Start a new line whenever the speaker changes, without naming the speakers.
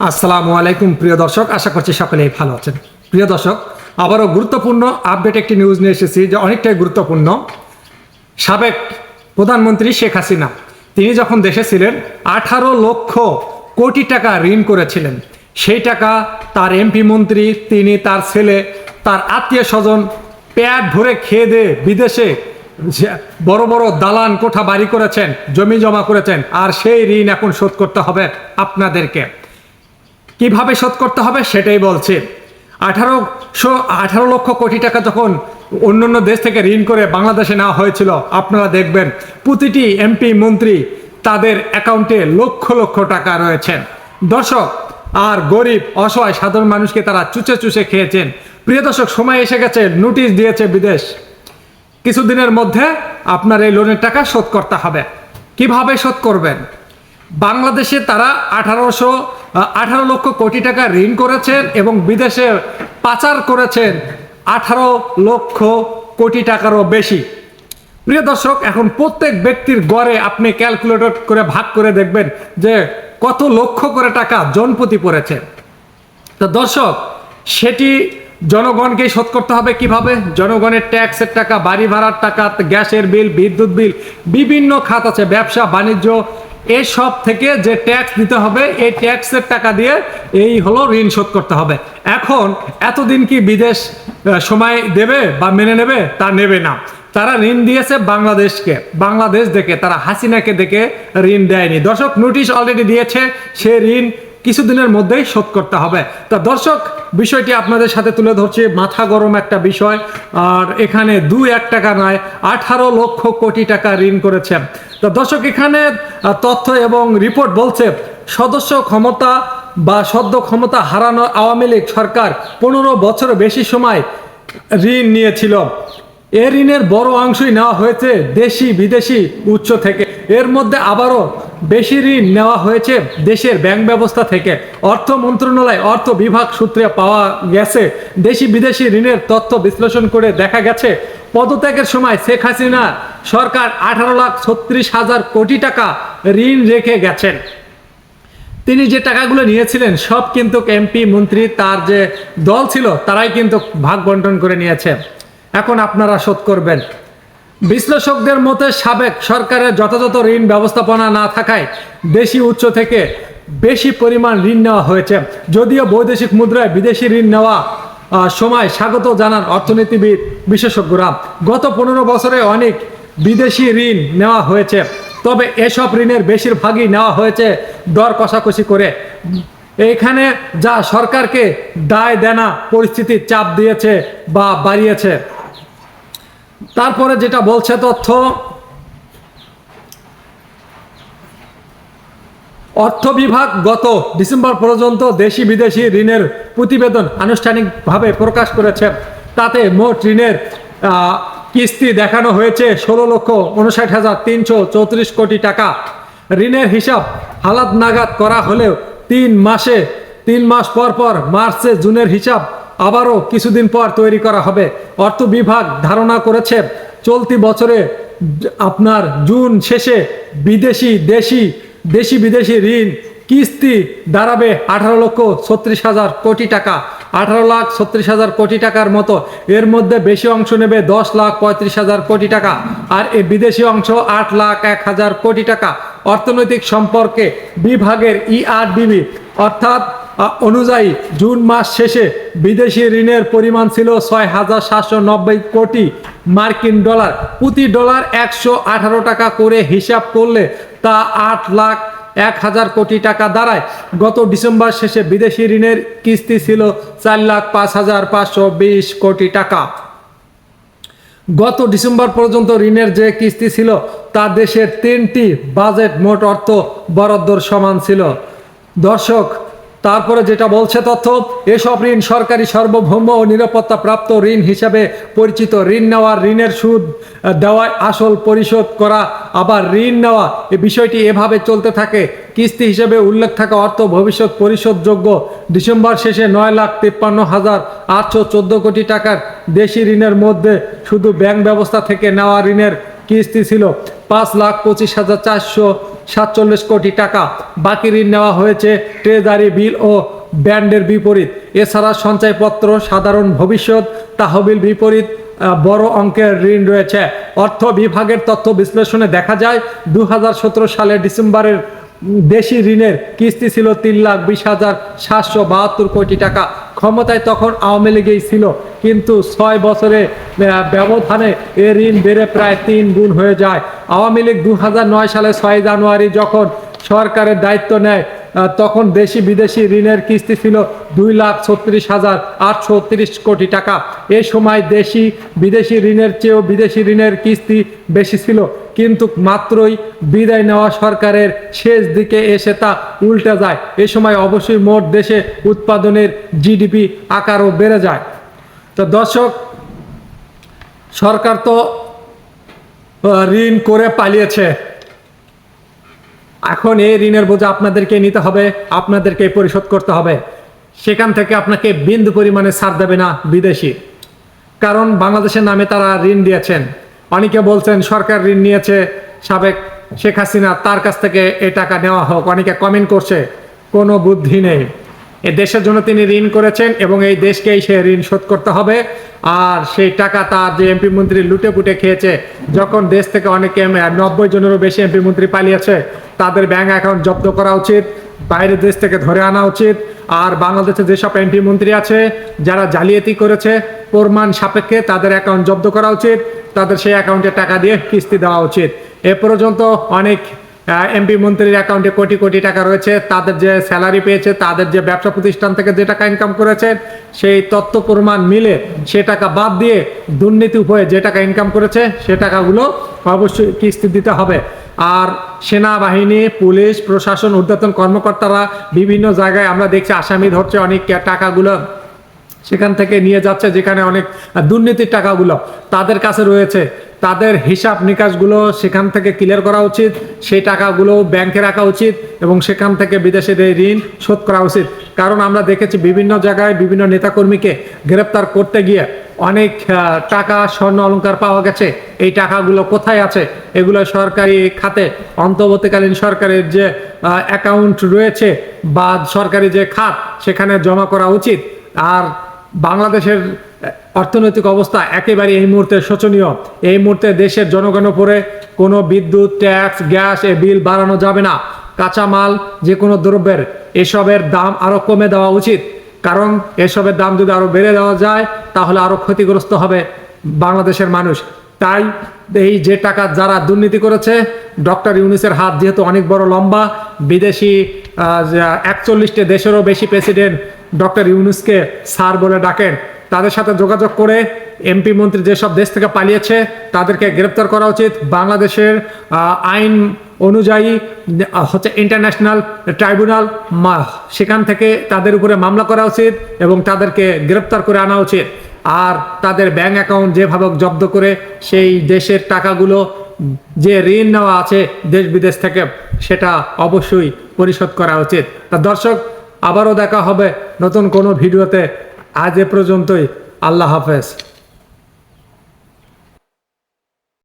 আসসালামু আলাইকুম, প্রিয় দর্শক। আশা করছি সকলেই ভালো আছেন। প্রিয় দর্শক, আবারও গুরুত্বপূর্ণ আপডেট একটি নিউজ নিয়ে এসেছি যে অনেকটাই গুরুত্বপূর্ণ। সাবেক প্রধানমন্ত্রী শেখ হাসিনা, তিনি যখন দেশে ছিলেন, আঠারো লক্ষ কোটি টাকা ঋণ করেছিলেন। সেই টাকা তার এমপি মন্ত্রী, তিনি তার ছেলে, তার আত্মীয় স্বজন পেট ভরে খেয়ে দিয়ে বিদেশে বড় বড় দালান কোঠা বাড়ি করেছেন, জমি জমা করেছেন, আর সেই ঋণ এখন শোধ করতে হবে আপনাদেরকে। কীভাবে শোধ করতে হবে সেটাই বলছি। আঠারোশো আঠারো লক্ষ কোটি টাকা যখন অন্যান্য দেশ থেকে ঋণ করে বাংলাদেশে নেওয়া হয়েছিল, আপনারা দেখবেন প্রতিটি এমপি, মন্ত্রী তাদের অ্যাকাউন্টে লক্ষ লক্ষ টাকা রয়েছেন দর্শক, আর গরিব, অসহায়, সাধারণ মানুষকে তারা চুচে চুচে খেয়েছেন। প্রিয় দর্শক, সময় এসে গেছে, নোটিশ দিয়েছে বিদেশ। কিছুদিনের মধ্যে আপনার এই লোনের টাকা শোধ করতে হবে। কীভাবে শোধ করবেন? বাংলাদেশে তারা আঠারোশো আঠারো লক্ষ কোটি টাকা ঋণ করেছেন এবং বিদেশে পাচার করেছেন আঠারো লক্ষ কোটি টাকারও বেশি। প্রিয় দর্শক, এখন প্রত্যেক ব্যক্তির গড়ে আপনি ক্যালকুলেটর করে ভাগ করে দেখবেন যে কত লক্ষ করে টাকা জনপ্রতি পড়েছে। তো দর্শক, সেটি জনগণকেই শোধ করতে হবে কীভাবে? জনগণের ট্যাক্সের টাকা, বাড়ি ভাড়ার টাকা, গ্যাসের বিল, বিদ্যুৎ বিল, বিভিন্ন খাত আছে, ব্যবসা, বাণিজ্য এসব থেকে যে ট্যাক্স দিতে হবে, এই ট্যাক্সের টাকা দিয়ে এই হলো ঋণ শোধ করতে হবে। এখন এতদিন কি বিদেশ সময় দেবে বা মেনে নেবে তা নেবে না। তারা ঋণ দিয়েছে বাংলাদেশকে। বাংলাদেশ দেখে, তারা হাসিনাকে দেখে ঋণ দেয়নি। দর্শক নোটিশ অলরেডি দিয়েছে, সে ঋণ কিছুদিনের মধ্যেই শোধ করতে হবে। তা দর্শক, বিষয়টি আপনাদের সাথে তুলে ধরছি। মাথা গরম একটা বিষয়, আর এখানে দু এক টাকা নয়, আঠারো লক্ষ কোটি টাকা ঋণ করেছে। তা দর্শক, এখানে তথ্য এবং রিপোর্ট বলছে, সদস্য ক্ষমতা বা সদ্য ক্ষমতা হারানো আওয়ামী লীগ সরকার পনেরো বছরের বেশি সময় ঋণ নিয়েছিল। এ ঋণের বড় অংশই নেওয়া হয়েছে দেশি বিদেশি উৎস থেকে। এর মধ্যে আবারও বেশি ঋণ নেওয়া হয়েছে দেশের ব্যাংক ব্যবস্থা থেকে। অর্থ মন্ত্রণালয়, অর্থ বিভাগ সূত্রে পাওয়া গেছে, দেশি বিদেশি ঋণের তথ্য বিশ্লেষণ করে দেখা গেছে, পদত্যাগের সময় শেখ হাসিনা সরকার আঠারো লাখ ছত্রিশ হাজার কোটি টাকা ঋণ রেখে গেছেন। তিনি যে টাকাগুলো নিয়েছিলেন, সব কিন্তু এমপি, মন্ত্রী, তার যে দল ছিল, তারাই কিন্তু ভাগ বন্টন করে নিয়েছে। এখন আপনারা শোধ করবেন। বিশ্লেষকদের মতে সাবেক সরকারের যথাযথ ঋণ ব্যবস্থাপনা না থাকায় দেশি উৎস থেকে বেশি পরিমাণ ঋণ নেওয়া হয়েছে। যদিও বৈদেশিক মুদ্রায় বিদেশি ঋণ নেওয়া সময় স্বাগত জানান অর্থনীতিবিদ বিশেষজ্ঞরা। গত পনেরো বছরে অনেক বিদেশি ঋণ নেওয়া হয়েছে, তবে এসব ঋণের বেশিরভাগই নেওয়া হয়েছে দর কষাকষি করে। এখানে যা সরকারকে দায় দেনা পরিস্থিতির চাপ দিয়েছে বা বাড়িয়েছে। তারপরে যেটা বলছে তথ্য অর্থ বিভাগ গত ডিসেম্বর পর্যন্ত দেশি বিদেশি ঋণের প্রতিবেদন আনুষ্ঠানিকভাবে প্রকাশ করেছে। তাতে মোট ঋণের কিস্তি দেখানো হয়েছে ষোলো লক্ষ উনষাট হাজার তিনশো চৌত্রিশ কোটি টাকা। ঋণের হিসাব হালাত নাগাদ করা হলেও তিন মাসে, তিন মাস পর পর মার্চে জুনের হিসাব আবারও কিছুদিন পর তৈরি করা হবে। অর্থ বিভাগ ধারণা করেছে চলতি বছরে আপনার জুন শেষে বিদেশি দেশি দেশি বিদেশি ঋণ কিস্তি দাঁড়াবে আঠারো লক্ষ ছত্রিশ হাজার কোটি টাকা। আঠারো লাখ ছত্রিশ হাজার কোটি টাকার মতো। এর মধ্যে বেশি অংশ নেবে দশ লাখ পঁয়ত্রিশ হাজার কোটি টাকা আর এই বিদেশি অংশ আট লাখ এক হাজার কোটি টাকা। অর্থনৈতিক সম্পর্কে বিভাগের ইআরডিবি অর্থাৎ আহ, অনুযায়ী জুন মাস শেষে বিদেশি ঋণের পরিমাণ ছিল ছয় হাজার সাতশো নব্বই কোটি মার্কিন ডলার। প্রতি ডলার একশো আঠারো টাকা করে হিসাব করলে তা আট লাখ এক হাজার কোটি টাকা দাঁড়ায়। গত ডিসেম্বর শেষে বিদেশি ঋণের কিস্তি ছিল চার লাখ পাঁচ হাজার পাঁচশো বিশ কোটি টাকা। গত ডিসেম্বর পর্যন্ত ঋণের যে কিস্তি ছিল, তা দেশের তিনটি বাজেট মোট অর্থ বরাদ্দর সমান ছিল। দর্শক তারপরে যেটা বলছে তথ্য, এসব ঋণ সরকারি সার্বভৌম ও নিরাপত্তা প্রাপ্ত ঋণ হিসাবে পরিচিত। ঋণ নেওয়া, ঋণের সুদ দেওয়ায় আসল পরিশোধ করা, আবার ঋণ নেওয়া, এ বিষয়টি এভাবে চলতে থাকে। কিস্তি হিসেবে উল্লেখ থাকা অর্থ ভবিষ্যৎ পরিশোধযোগ্য। ডিসেম্বর শেষে নয় লাখ তিপ্পান্ন হাজার আটশো চোদ্দ কোটি টাকার দেশি ঋণের মধ্যে শুধু ব্যাংক ব্যবস্থা থেকে নেওয়া ঋণের কিস্তি ছিল। পাঁচ লাখ পঁচিশ হাজার চারশো সাতচল্লিশ কোটি টাকা। বাকি ঋণ নেওয়া হয়েছে ট্রেজারি বিল ও ব্যান্ডের বিপরীত। এছাড়া সঞ্চয়পত্র, সাধারণ ভবিষ্যৎ, তাহবিল বিপরীত বড় অঙ্কের ঋণ রয়েছে। অর্থ বিভাগের তথ্য বিশ্লেষণে দেখা যায় দু হাজার সতেরো সালের ডিসেম্বরের দেশি ঋণের কিস্তি ছিল তিন লাখ বিশ হাজার সাতশো বাহাত্তর কোটি টাকা। ক্ষমতায় তখন আওয়ামী লীগেই ছিল। কিন্তু ছয় বছরে ব্যবধানে এ ঋণ বেড়ে প্রায় তিন গুণ হয়ে যায়। আওয়ামী লীগ দু সালে ছয় জানুয়ারি যখন সরকারের দায়িত্ব নেয় তখন দেশি বিদেশি ঋণের কিস্তি ছিল দুই লাখ ছত্রিশ হাজার আটশো কোটি টাকা। এ সময় দেশি বিদেশি ঋণের চেয়েও বিদেশি ঋণের কিস্তি বেশি ছিল। কিন্তু মাত্রই বিদায় নেওয়া সরকারের শেষ দিকে এসে তা উল্টে যায়। এ সময় অবশ্যই মোট দেশে উৎপাদনের জিডিপি আকারও বেড়ে যায়। তো দর্শক, সরকার তো ঋণ করে পালিয়েছে। এখন এই ঋণের বোঝা আপনাদেরকে নিতে হবে, আপনাদেরকে পরিশোধ করতে হবে। সেখান থেকে আপনাকে বিন্দু পরিমাণে ছাড় দেবে না বিদেশি। কারণ বাংলাদেশের নামে তারা ঋণ দিয়েছেন। অনেকে বলছেন সরকার ঋণ নিয়েছে সাবেক শেখ হাসিনা, তার কাছ থেকে এ টাকা নেওয়া হোক। অনেকে কমেন্ট করছে, কোনো বুদ্ধি নেই। এ দেশের জন্য তিনি ঋণ করেছেন এবং এই দেশকেই সে ঋণ শোধ করতে হবে। আর সেই টাকা তার যে এমপি মন্ত্রী লুটে পুটে খেয়েছে, যখন দেশ থেকে অনেকে নব্বই জনেরও বেশি এমপি মন্ত্রী পালিয়েছে, তাদের ব্যাংক অ্যাকাউন্ট জব্দ করা উচিত, বাইরের দেশ থেকে ধরে আনা উচিত। আর বাংলাদেশে যেসব এমপি মন্ত্রী আছে, যারা জালিয়াতি করেছে, প্রমাণ সাপেক্ষে তাদের অ্যাকাউন্ট জব্দ করা উচিত। তাদের সেই অ্যাকাউন্টে টাকা দিয়ে কিস্তি দেওয়া উচিত। এ পর্যন্ত অনেক এমপি মন্ত্রীর অ্যাকাউন্টে কোটি কোটি টাকা রয়েছে। তাদের যে স্যালারি পেয়েছে, তাদের যে ব্যবসা প্রতিষ্ঠান থেকে যে টাকা ইনকাম করেছে, সেই তথ্য প্রমাণ মিলে সে টাকা বাদ দিয়ে দুর্নীতি উপায়ে যে টাকা ইনকাম করেছে, সে টাকাগুলো অবশ্যই কিস্তি দিতে হবে। আর সেনাবাহিনী, পুলিশ, প্রশাসন, ঊর্ধ্বতন কর্মকর্তারা বিভিন্ন জায়গায় আমরা দেখছি আসামি ধরছে অনেক, টাকাগুলো সেখান থেকে নিয়ে যাচ্ছে, যেখানে অনেক দুর্নীতির টাকাগুলো। তাদের কাছে রয়েছে, তাদের হিসাব নিকাশগুলো সেখান থেকে ক্লিয়ার করা উচিত, সেই টাকাগুলো ব্যাংকে রাখা উচিত এবং সেখান থেকে বিদেশের এই ঋণ শোধ করা উচিত। কারণ আমরা দেখেছি বিভিন্ন জায়গায় বিভিন্ন নেতাকর্মীকে গ্রেপ্তার করতে গিয়ে অনেক টাকা, স্বর্ণ অলংকার পাওয়া গেছে। এই টাকাগুলো কোথায় আছে? এগুলো সরকারি খাতে, অন্তর্বর্তীকালীন সরকারের যে অ্যাকাউন্ট রয়েছে বা সরকারি যে খাত, সেখানে জমা করা উচিত। আর বাংলাদেশের অর্থনৈতিক অবস্থা একেবারে এই মুহূর্তে শোচনীয়। এই মুহূর্তে দেশের জনগণ উপরে কোনো বিদ্যুৎ, ট্যাক্স, গ্যাস এ বিল বাড়ানো যাবে না। কাঁচামাল যে কোনো দ্রব্যের এসবের দাম আরও কমে দেওয়া উচিত। কারণ এসবের দাম যদি আরও বেড়ে দেওয়া যায়, তাহলে আরও ক্ষতিগ্রস্ত হবে বাংলাদেশের মানুষ। তাই এই যে টাকা যারা দুর্নীতি করেছে, ডক্টর ইউনিসের হাত যেহেতু অনেক বড় লম্বা, বিদেশি একচল্লিশটি দেশেরও বেশি প্রেসিডেন্ট ডক্টর ইউনুসকে স্যার বলে ডাকেন। তাদের সাথে যোগাযোগ করে এমপি মন্ত্রী যেসব দেশ থেকে পালিয়েছে, তাদেরকে গ্রেপ্তার করা উচিত। বাংলাদেশের আইন অনুযায়ী হচ্ছে ইন্টারন্যাশনাল ট্রাইব্যুনাল সেখান থেকে তাদের উপরে মামলা করা উচিত এবং তাদেরকে গ্রেপ্তার করে আনা উচিত। আর তাদের ব্যাংক অ্যাকাউন্ট যেভাবে জব্দ করে সেই দেশের টাকাগুলো যে ঋণ নেওয়া আছে দেশ বিদেশ থেকে, সেটা অবশ্যই পরিশোধ করা উচিত। তা দর্শক, আবারও দেখা হবে নতুন কোনো ভিডিওতে। আজ এ পর্যন্তই। আল্লাহ হাফেজ।